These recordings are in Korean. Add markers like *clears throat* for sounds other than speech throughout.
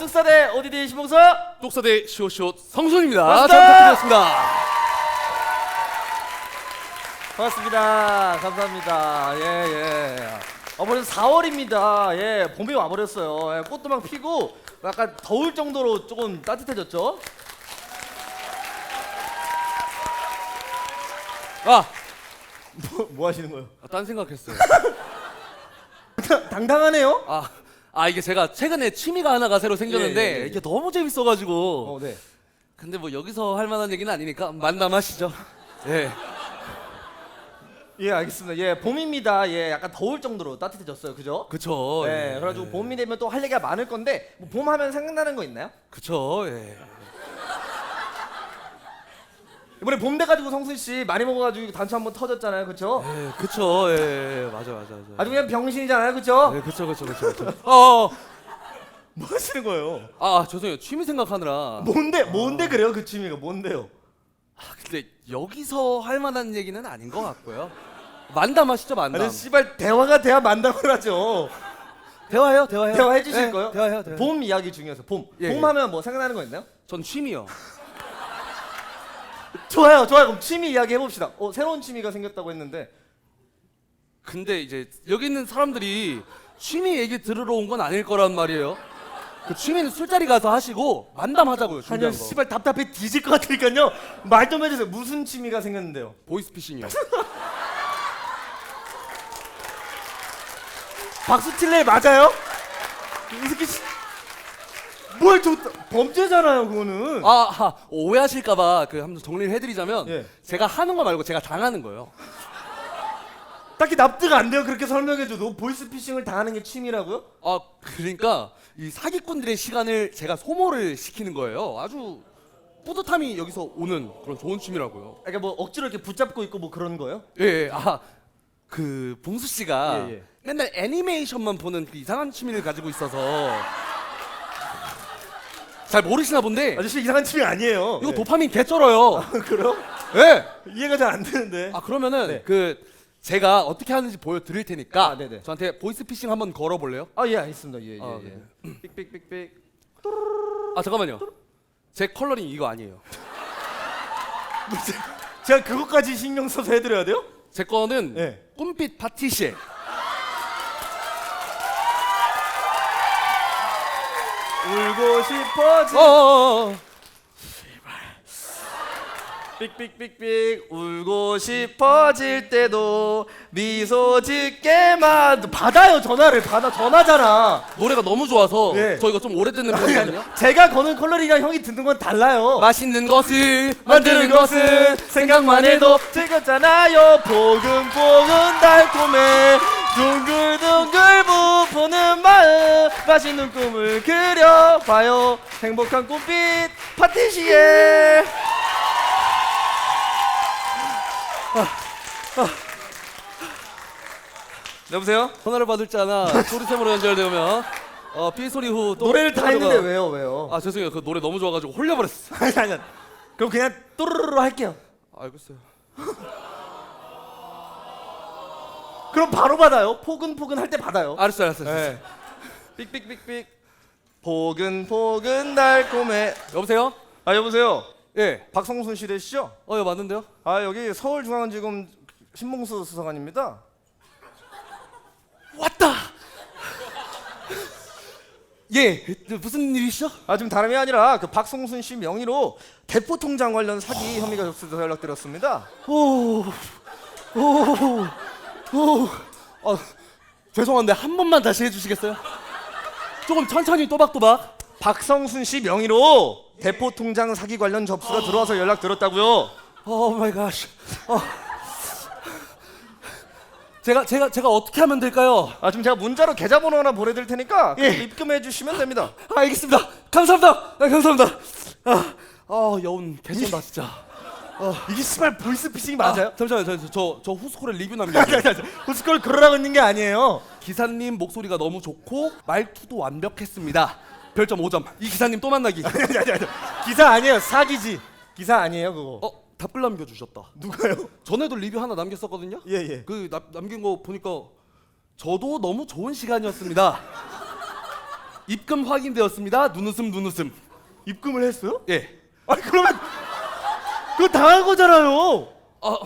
뚝사대 ODD 시봉서 똑사대 쇼쇼 성순입니다. 반갑습니다. 부탁드리겠습니다. 반갑습니다. 감사합니다. 예, 예. 어, 벌써 4월입니다. 예, 봄이 와버렸어요. 예, 꽃도 막 피고 약간 더울 정도로 조금 따뜻해졌죠? 아, 뭐, 뭐 하시는 거예요? 아, 딴 생각했어요. *laughs* 당당하네요? 아, 아 이게 제가 최근에 취미가 하나가 새로 생겼는데 예, 예, 예. 이게 너무 재밌어가지고. 어, 네. 근데 뭐 여기서 할 만한 얘기는 아니니까 만남하시죠. 예. 예, 알겠습니다. 예, 봄입니다. 예, 약간 더울 정도로 따뜻해졌어요. 그죠? 그쵸. 네, 예. 그래가지고 봄이 되면 또 할 얘기가 많을 건데 뭐 봄 하면 생각나는 거 있나요? 그쵸. 예. 이번에 봄 돼가지고 성순 씨 많이 먹어가지고 단추 한 번 터졌잖아요, 그렇죠? 예, 그쵸. 예, 맞아, 맞아, 맞아. 아주 그냥 병신이잖아요, 그렇죠? 네, 그쵸, 그쵸, 그쵸, 그쵸. 어, 어. 뭐 하시는 거예요? 아, 죄송해요. 취미 생각하느라. 뭔데, 뭔데 그래요, 그 취미가 뭔데요? 아, 근데 여기서 할 만한 얘기는 아닌 것 같고요. 만담하시죠, 만담. 아니 씨발 대화가 돼야 만담을 하죠. 대화해요, 대화해요. 대화해 주실 예, 거예요? 대화해요, 대화. 봄 이야기 중에서 봄. 예, 봄 예. 하면 뭐 생각나는 거 있나요? 전 취미요. 좋아요, 좋아요. 그럼 취미 이야기 해봅시다. 어, 새로운 취미가 생겼다고 했는데 근데 이제 여기 있는 사람들이 취미 얘기 들으러 온 건 아닐 거란 말이에요. 그 취미는 술자리 가서 하시고 만담하자고요. 한년 준비한 거. 씨발 답답해 뒤질 것 같으니까요. 말 좀 해주세요. 무슨 취미가 생겼는데요? 보이스피싱이요. *laughs* 박수 칠래 맞아요? 이 새끼 씨... 뭘 저... 범죄잖아요, 그거는. 아, 아, 오해하실까봐 그 한번 정리를 해드리자면 예. 제가 하는 거 말고 제가 당하는 거예요. 딱히 납득 안 돼요. 그렇게 설명해줘도 보이스피싱을 당하는 게 취미라고요? 아 그러니까 이 사기꾼들의 시간을 제가 소모를 시키는 거예요. 아주 뿌듯함이 여기서 오는 그런 좋은 취미라고요. 그러니까 뭐 억지로 이렇게 붙잡고 있고 뭐 그런 거예요? 예, 예. 아, 그 봉수 씨가 예, 예. 맨날 애니메이션만 보는 그 이상한 취미를 가지고 있어서 잘 모르시나 본데 아저씨 이상한 취미 아니에요. 이거 네. 도파민 개 쩔어요. 그래요? 예. 이해가 잘 안 되는데. 아 그러면은 네. 그 제가 어떻게 하는지 보여드릴 테니까 아, 네네. 저한테 보이스피싱 한번 걸어볼래요? 아, 예, 알겠습니다. 예, 예, 아, 예. 삑삑삑삑. 아 잠깐만요. 제 컬러링 이거 아니에요. *laughs* 제가 그것까지 신경 써서 해드려야 돼요? 제 거는 네. 꿈빛 파티시에. 울고 싶어지. 어어어. 삑삑삑삑 울고 싶어질 때도 미소 짓게만 받아요 전화를 받아 전화잖아. 노래가 너무 좋아서 네. 저희가 좀 오래 듣는 편이거든요. 제가 거는 컬러리랑 형이 듣는 건 달라요. 맛있는 것을 만드는 것은 생각만 해도 즐겁잖아요. 보금보금 달콤해 둥글둥글 부푸는 마음 맛있는 꿈을 그려봐요. 행복한 꿈빛 파티시에. 여보세요? 전화를 받을 자나 소리샘으로 연결되면 어, 삐 소리 후 또 노래를 다 했는데 왜요 왜요? 아 죄송해요. 그 노래 너무 좋아가지고 홀려버렸어. *laughs* 아니 아니 아니. 그럼 그냥 또르르르 할게요. 알겠어요. 그럼 바로 받아요. 포근포근 할 때 받아요. 알았어요, 알았어요. 알았어요. 네. 삑삑삑삑. 포근포근 달콤해. 여보세요? 아 여보세요. 예. 박성순 씨 되시죠? 어, 예, 맞는데요? 아 여기 서울중앙지검 신봉수 수사관입니다. 왔다. 예. 그, 무슨 일이시죠? 아 지금 다름이 아니라 그 박성순 씨 명의로 대포 통장 관련 사기 혐의가 접수돼서 연락드렸습니다. 오, 오, 오. 아, 죄송한데 한 번만 다시 해주시겠어요? 조금 천천히 또박또박. 박성순 씨 명의로 대포 통장 사기 관련 접수가 들어와서 연락드렸다고요. 오 마이 갓. 어. 제가 제가 제가 어떻게 하면 될까요? 아 지금 제가 문자로 계좌번호 하나 보내드릴 테니까 예. 입금해 주시면 됩니다. 아, 알겠습니다. 감사합니다. 아, 감사합니다. 아, 아 여운 개쩐다 진짜. 이게 씨발 보이스피싱이 맞아요? 아, 잠시만요. 저, 저, 저 후스콜에 리뷰 남겨요. 후스콜 그러라고 있는 게 아니에요. 기사님 목소리가 너무 좋고 말투도 완벽했습니다. 별점 5점. 이 기사님 또 만나기. *laughs* 아니 아니 아니 기사 아니에요 사기지. 기사 아니에요 그거. 어 답글 남겨 주셨다. 누가요? 전에도 리뷰 하나 남겼었거든요. 예 예. 그 남, 남긴 거 보니까 저도 너무 좋은 시간이었습니다. 입금 확인되었습니다. 눈웃음 눈웃음. 입금을 했어요? 예. 아니 그러면 그거 당한 거잖아요. 아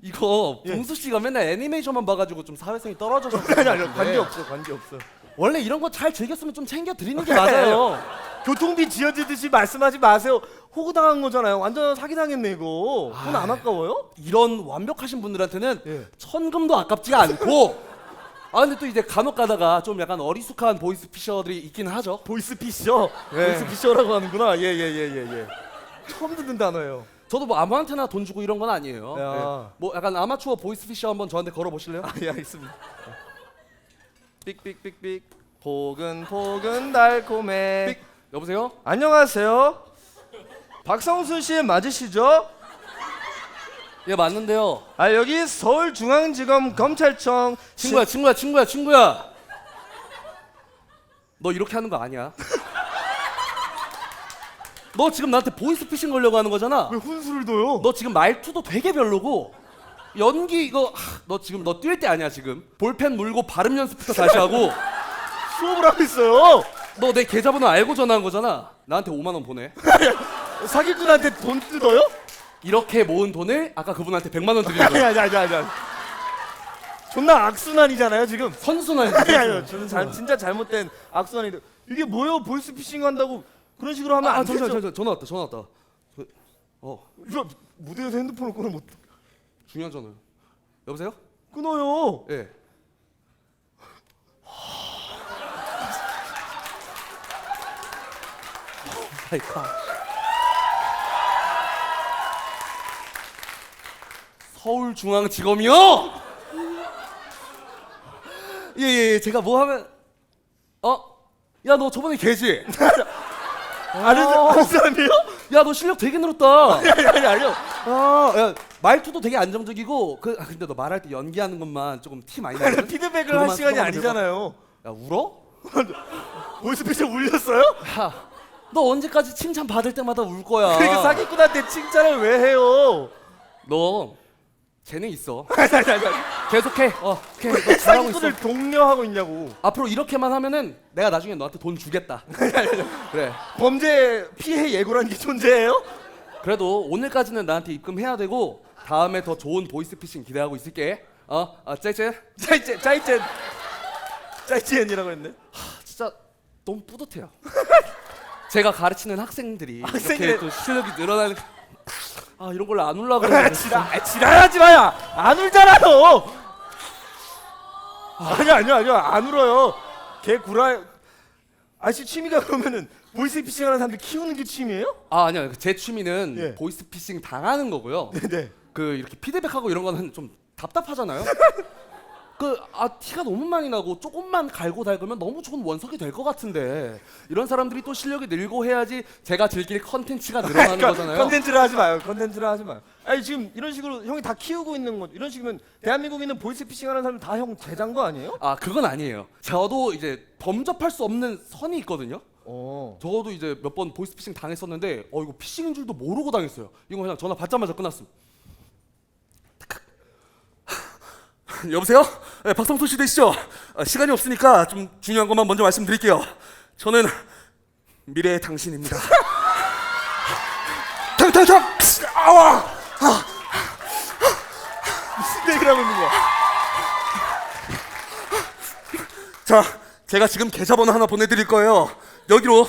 이거 예. 봉수 씨가 맨날 애니메이션만 봐가지고 좀 사회성이 떨어져서 아니 아니 관계 없어 관계 없어. 원래 이런 거 잘 즐겼으면 좀 챙겨 드리는 게 맞아요. 교통비 지어지듯이 말씀하지 마세요. 호구 당한 거잖아요. 완전 사기 당했네 이거. 돈 안 아까워요? 이런 완벽하신 분들한테는 예. 천금도 아깝지가 않고. *laughs* 아 근데 또 이제 간혹 가다가 좀 약간 어리숙한 보이스 피셔들이 있긴 하죠. 보이스 피셔. 예. 보이스 피셔라고 하는구나. 예예예예 예. 처음 듣는 단어예요. 저도 뭐 아무한테나 돈 주고 이런 건 아니에요. 야. 예. 뭐 약간 아마추어 보이스 피셔 한번 저한테 걸어 보실래요? 아, 예, 알겠습니다. 삑삑삑삑 포근포근 달콤해. 삑. 여보세요? 안녕하세요. 박성순 씨 맞으시죠? 예 맞는데요. 아 여기 서울중앙지검 검찰청 친구야 친구야 친구야 친구야. 너 이렇게 하는 거 아니야? 너 지금 나한테 보이스 피싱 걸려고 하는 거잖아. 왜 훈수를 둬요? 너 지금 말투도 되게 별로고 연기 이거 하, 너 지금 너 뛸 때 아니야 지금 볼펜 물고 발음 연습부터 다시 하고 *laughs* 수업을 하고 있어요. 너 내 계좌번호 알고 전화한 거잖아 나한테 5만 원 보내 *laughs* 사기꾼한테 돈 뜯어요? 이렇게 모은 돈을 아까 그분한테 100만 원 드리는 아니 거야 아니 아니 아니. 아니. 존나 악순환이잖아요 지금. 선순환 아니. 저는 잘, 진짜 잘못된 악순환이. 이게 뭐예요? 보이스피싱 한다고 그런 식으로 하면 아, 안아 잠시만 되죠. 잠시만 전화 왔다 전화 왔다 저, 어 이거 무대에서 핸드폰을 끊으면 못 중요한 전화 여보세요? 끊어요. 예 마이 갓 서울중앙지검이요? 예예 예, 제가 뭐 하면 어? 야 너 저번에 개지? *laughs* 아는 어. 아는 사람이에요? 야 너 실력 되게 늘었다 아니 아니 아니요. 아, 야, 말투도 되게 안정적이고 그 아, 근데 너 말할 때 연기하는 것만 조금 티 많이 나거든? 피드백을 할 그거만 시간이 들어가면 될까? 아니잖아요. 야 울어? *laughs* 보이스피싱 울렸어요? 야, 너 언제까지 칭찬 받을 때마다 울 거야 그러니까 사기꾼한테 칭찬을 왜 해요? 너 재능 있어 아니 아니 아니. 아니. 계속해 어 오케이 왜너 잘하고 있어 독려하고 있냐고. 앞으로 이렇게만 하면은 내가 나중에 너한테 돈 주겠다 *laughs* 그래 범죄 피해 예고라는 게 존재해요? 그래도 오늘까지는 나한테 입금해야 되고 다음에 더 좋은 보이스피싱 기대하고 있을게 어? 아 째째 짜이젠 짜이젠 짜이젠이라고 했네. 진짜 너무 뿌듯해요. 제가 가르치는 학생들이 학생들- 이렇게 또 실력이 늘어나는 아 이런 걸안 울라 아, 그러는데 지랄, 아, 지랄하지 마야. 안 울잖아요. 아니야 아니야 아니야 안 울어요. 개 구라. 아씨 취미가 그러면은 보이스피싱 하는 사람들 키우는 게 취미예요? 아 아니요 제 취미는 예. 보이스피싱 당하는 거고요. 네네. 그 이렇게 피드백하고 이런 거는 좀 답답하잖아요. *laughs* 그 아 티가 너무 많이 나고 조금만 갈고 닦으면 너무 좋은 원석이 될 것 같은데 이런 사람들이 또 실력이 늘고 해야지 제가 즐길 컨텐츠가 늘어나는 거잖아요. 그러니까 컨텐츠를 하지 마요. 컨텐츠를 하지 마요. 아니 지금 이런 식으로 형이 다 키우고 있는 거 이런 식이면 대한민국에 있는 보이스피싱 하는 사람 다 형 제자인 거 아니에요? 아 그건 아니에요. 저도 이제 범접할 수 없는 선이 있거든요. 어. 저도 이제 몇 번 보이스피싱 당했었는데 어 이거 피싱인 줄도 모르고 당했어요. 이거 그냥 전화 받자마자 끝났음. 여보세요? 네, 박성수 씨 되시죠? 아, 시간이 없으니까 좀 중요한 것만 먼저 말씀드릴게요. 저는 미래의 당신입니다. 탕탕탕! 아와! 무슨 얘기를 하고 있는 거야? 자, 제가 지금 계좌번호 하나 보내드릴 거예요. 여기로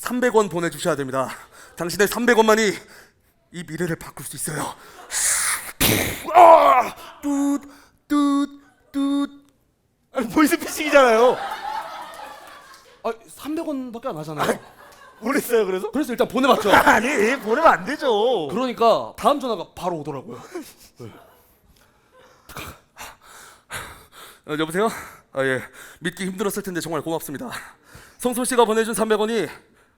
300원 보내주셔야 됩니다. 당신의 300원만이 이 미래를 바꿀 수 있어요. 아! 뚜, 뚜, 뚜. 아니 보이스피싱이잖아요. 아, 300원밖에 안 하잖아요. 보냈어요 그래서? 그래서 일단 보내봤죠. *laughs* 아니 보내면 안 되죠. 그러니까 다음 전화가 바로 오더라고요. 어, 여보세요? 아 예. 믿기 힘들었을 텐데 정말 고맙습니다. 성소 씨가 보내준 300원이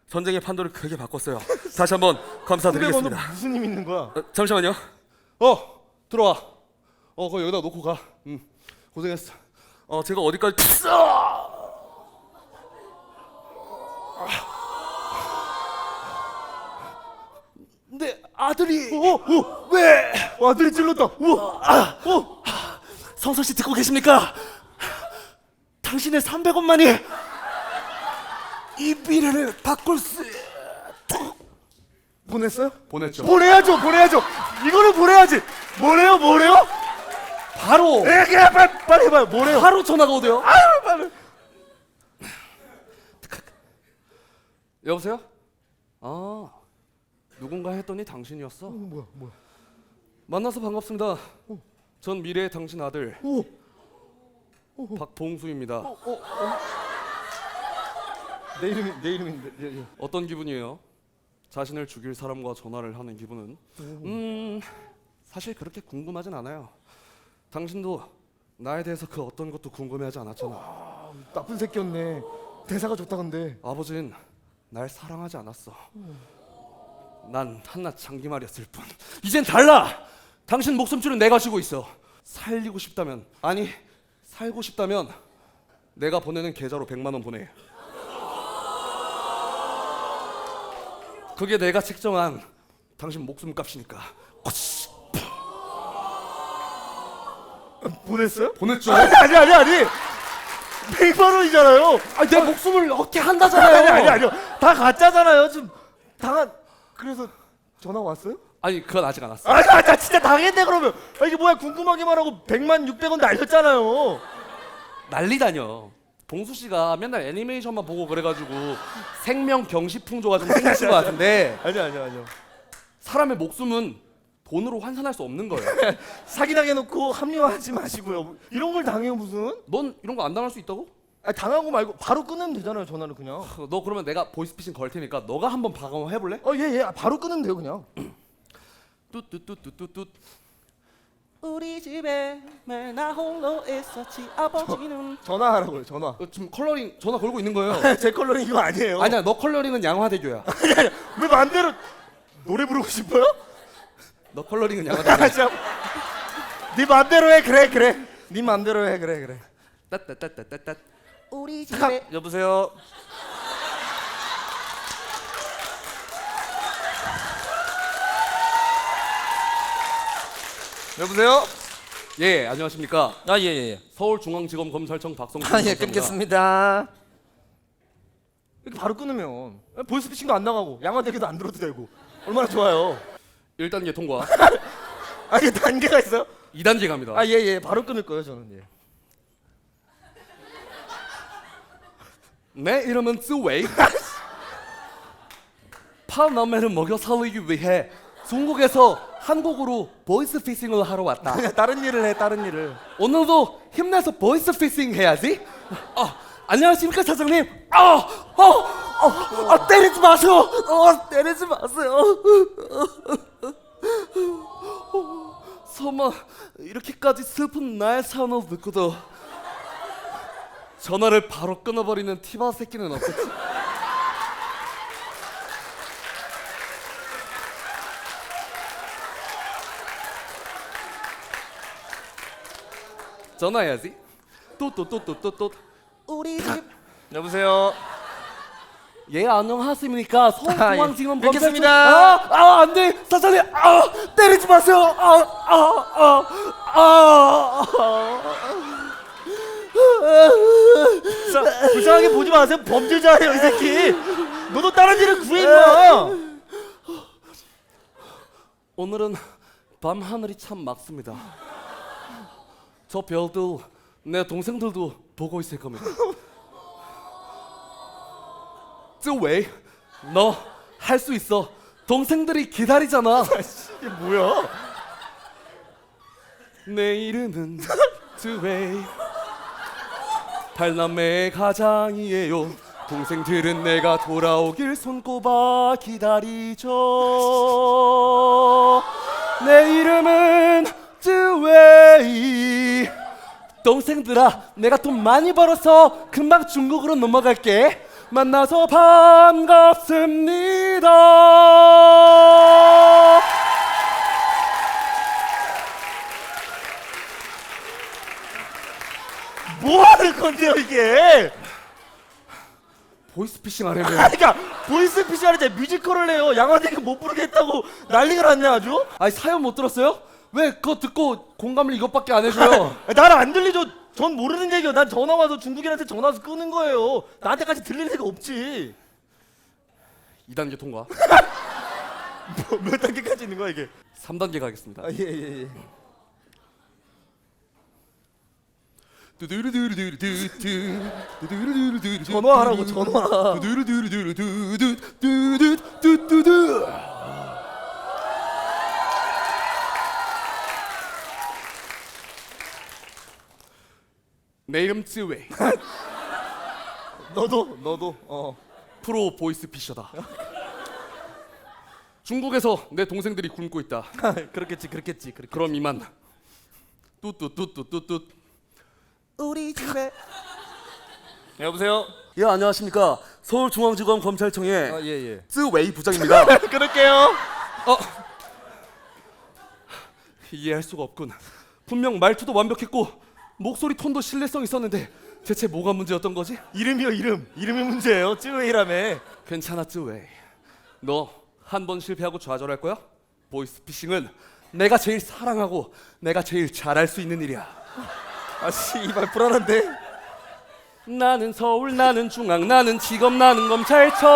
전쟁의 판도를 크게 바꿨어요. 다시 한번 300원은 감사드리겠습니다. 무슨 힘 있는 거야? 어, 잠시만요. 어 들어와. 어 그거 여기다 놓고 가. 응. 고생했어. 어 제가 어디까지? 근데 아들이 어, 어, 왜? 어, 아들이 찔렀다. 우와, 아, 어, 성서 씨 듣고 계십니까? 당신의 300원만이 이 미래를 바꿀 수 보냈어요? 보냈죠. 보내야죠, 보내야죠. 이거는 보내야지. 뭐래요, 뭐래요? 바로 예, 그냥 빨리, 빨리 해봐요. 뭐래요? 바로 전화가 오대요. 아유, 빨리. 여보세요? 아 누군가 했더니 당신이었어. 뭐야, 뭐야? 만나서 반갑습니다. 전 미래의 당신 아들 오, 박봉수입니다. 내 이름이 내 이름인데. 예, 예. 어떤 기분이에요? 자신을 죽일 사람과 전화를 하는 기분은? 음 사실 그렇게 궁금하진 않아요. 당신도 나에 대해서 그 어떤 것도 궁금해하지 않았잖아. 나쁜 새끼였네. 대사가 좋다 근데. 아버진 날 사랑하지 않았어. 난 한낱 장기말이었을 뿐. 이젠 달라. 당신 목숨줄은 내가 쥐고 있어. 살리고 싶다면 아니 살고 싶다면 내가 보내는 계좌로 100만 원 보내. 그게 내가 책정한 당신 목숨값이니까. 보냈어요? 보냈죠. 아니 아니 아니 아니. 100만 원이잖아요. 아니 내 목숨을 얻게 아니 한다잖아요. 아니 아니 아니요. 다 가짜잖아요. 지금 당한 그래서 전화 왔어요? 아니 그건 아직 안 왔어. 아, 나, 나 진짜 당했네 그러면. 아, 이게 뭐야 궁금하기만 하고 100만 600원 날렸잖아요. 난리 다녀. 봉수 씨가 맨날 애니메이션만 보고 그래가지고 생명 경시 풍조가 좀 생기신 것 같은데 아니 아니 아니요. 사람의 목숨은 돈으로 환산할 수 없는 거예요. *laughs* 사기 당해 놓고 합리화하지 마시고요. 이런 걸 당해요 무슨? 넌 이런 거 안 당할 수 있다고? 아, 당하고 말고 바로 끊으면 되잖아요 전화를 그냥. 너 그러면 내가 보이스피싱 걸 테니까 너가 한번 방어 해볼래? 어 예 예. 바로 끊으면 돼요 그냥. *clears throat* 뚜뚜뚜뚜뚜뚜 우리 집에 맨나 홀로 있었지 아버지는 전화하라고요 전화. 어, 지금 컬러링 전화 걸고 있는 거예요. *laughs* 제 컬러링 이거 아니에요. 아니야 너 컬러링은 양화대교야. *laughs* 아니 아니 왜 마음대로 노래 부르고 싶어요? 너 컬러링은 *laughs* 아 양화대교. 진짜 네 마음대로 해 그래 그래 네 마음대로 해 그래 그래 따따따따따따 우리 집에 여보세요 여보세요 예 안녕하십니까 아, 예, 예. 예. 서울중앙지검 검찰청 박성준 아, 예, 검사입니다. 끊겠습니다. 이렇게 바로 끊으면 보이스피싱도 안 나가고 양화대교도 안 들어도 되고 얼마나 좋아요 1단계 통과. *laughs* 아 이게 단계가 있어요? 2단계 갑니다. 아 예예. 바로 끊을 거예요 저는 예. 내 이름은 쯔웨이 *laughs* 파남매를 먹여 살리기 위해 중국에서 한국으로 보이스 피싱을 하러 왔다. 그냥 다른 일을 해 다른 일을. 오늘도 힘내서 보이스 피싱 해야지. 아, 안녕하십니까 사장님. 아, 아, 아, 아 때리지 마세요. 아, 때리지 마세요. 설마 이렇게까지 슬픈 나의 사연을 듣고도 전화를 바로 끊어버리는 티바 새끼는 없겠지? 전화해야지. 또또또또또또. 우리 집. 여보세요 예 안녕하십니까? 서울중앙지검 아, 예. 뵙겠습니다. 아아 안돼. 사장님 아 때리지 마세요. 아아아 아. 아, 자, 불쌍하게 보지 마세요. 범죄자예요 이 새끼. 너도 다른 일을 구해 임마 오늘은 밤 하늘이 참 맑습니다. 저 별도 내 동생들도 보고 있을 겁니다 쯔웨이 너할 수 있어. 동생들이 기다리잖아. *laughs* 이게 뭐야? 내 이름은 쯔웨이 팔남매의 가장이에요. 동생들은 내가 돌아오길 손꼽아 기다리죠. 내 이름은 쯔웨이 동생들아 내가 돈 많이 벌어서 금방 중국으로 넘어갈게 만나서 반갑습니다. 뭐 하는 건데요 이게? 보이스피싱 하려면 아니 *laughs* 그러니까 보이스피싱 할때 뮤지컬을 해요. 양화대교 못 부르겠다고 난리가 났네 아주. 아니 사연 못 들었어요? 왜 그거 듣고 공감을 이것밖에 안 해줘요? *laughs* 아, 나는 안 들리죠 전 모르는 얘기야. 난 전화 와서 중국인한테 전화 와서 끄는 거예요. 나한테 같이 들릴 리가 없지. 2단계 통과. 뭐, *laughs* 몇 단계까지 있는 거야 이게? 3단계 가겠습니다. 아, 예, 예, 예. 두두루두루두루두두. 두두루두루두루두. 전화하라고, 전화. 두두루두루두루두. 쯔웨이 *laughs* 너도 너도 어. 프로 보이스 피셔다 중국에서 내 동생들이 굶고 있다 *laughs* 그렇겠지, 그렇겠지, 그렇게. 그럼 이만 뚜뚜뚜뚜뚜뚜 우리 집에 *laughs* 여보세요. 예 안녕하십니까 서울중앙지검 검찰청의 아, 예, 예. 쯔웨이 부장입니다 그럴게요. 어 이해할 수가 없군 분명 말투도 완벽했고 목소리 톤도 신뢰성 있었는데 대체 뭐가 문제였던 거지? 이름이요, 이름. 이름이 문제예요. 쯔웨이라며. 괜찮아 쯔웨이 너 한 번 실패하고 좌절할 거야? 보이스피싱은 내가 제일 사랑하고 내가 제일 잘할 수 있는 일이야 아씨, 이 말 불안한데. 나는 서울 나는 중앙 나는 지검 나는 검찰청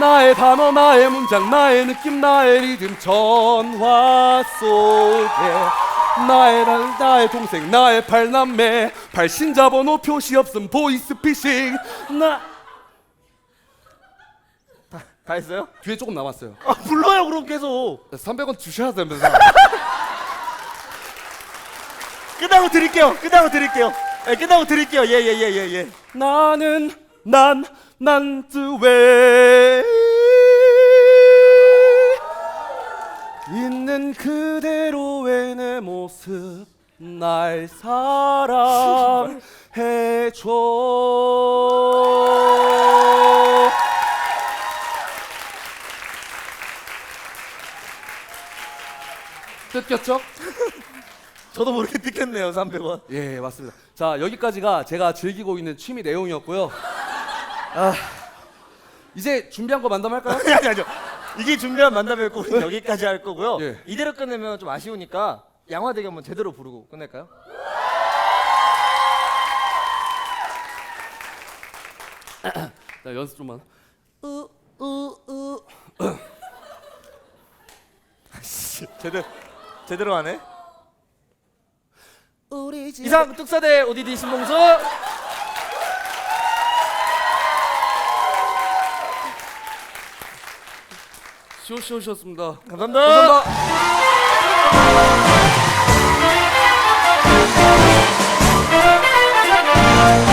나의 단어 나의 문장 나의 느낌 나의 리듬 전화 속에 나의 나, 나의 동생 나의 팔남매 발신자 번호 표시 없음 보이스피싱 나다 했어요? 뒤에 조금 남았어요 아, 불러요, 그럼 계속. 300원 주셔야 됩니다 *laughs* 끝나고 드릴게요. 끝나고 드릴게요. 예, 끝나고 드릴게요. 예, 예, 예, 예, 예. 나는 난난 쯔웨이 있는 그대로의 내 모습 날 사랑해줘 뜯겼죠? *laughs* 저도 모르게 뜯겼네요, 300원. 예, 맞습니다. 자, 여기까지가 제가 즐기고 있는 취미 내용이었고요. 아, 이제 준비한 거 만담할까요? 아니, *laughs* 아니, 아니요. 이게 준비한 만남이었고 우리 여기까지 할 거고요. 예. 이대로 끝내면 좀 아쉬우니까 양화대교 한번 제대로 부르고 끝낼까요? *clears throat* 자, 연습 좀만. *laughs* 제대로 제대로 하네. 우리 집 이상 뚝사대 ODD 신봉수 쇼쇼셨습니다. 감사합니다. 감사합니다.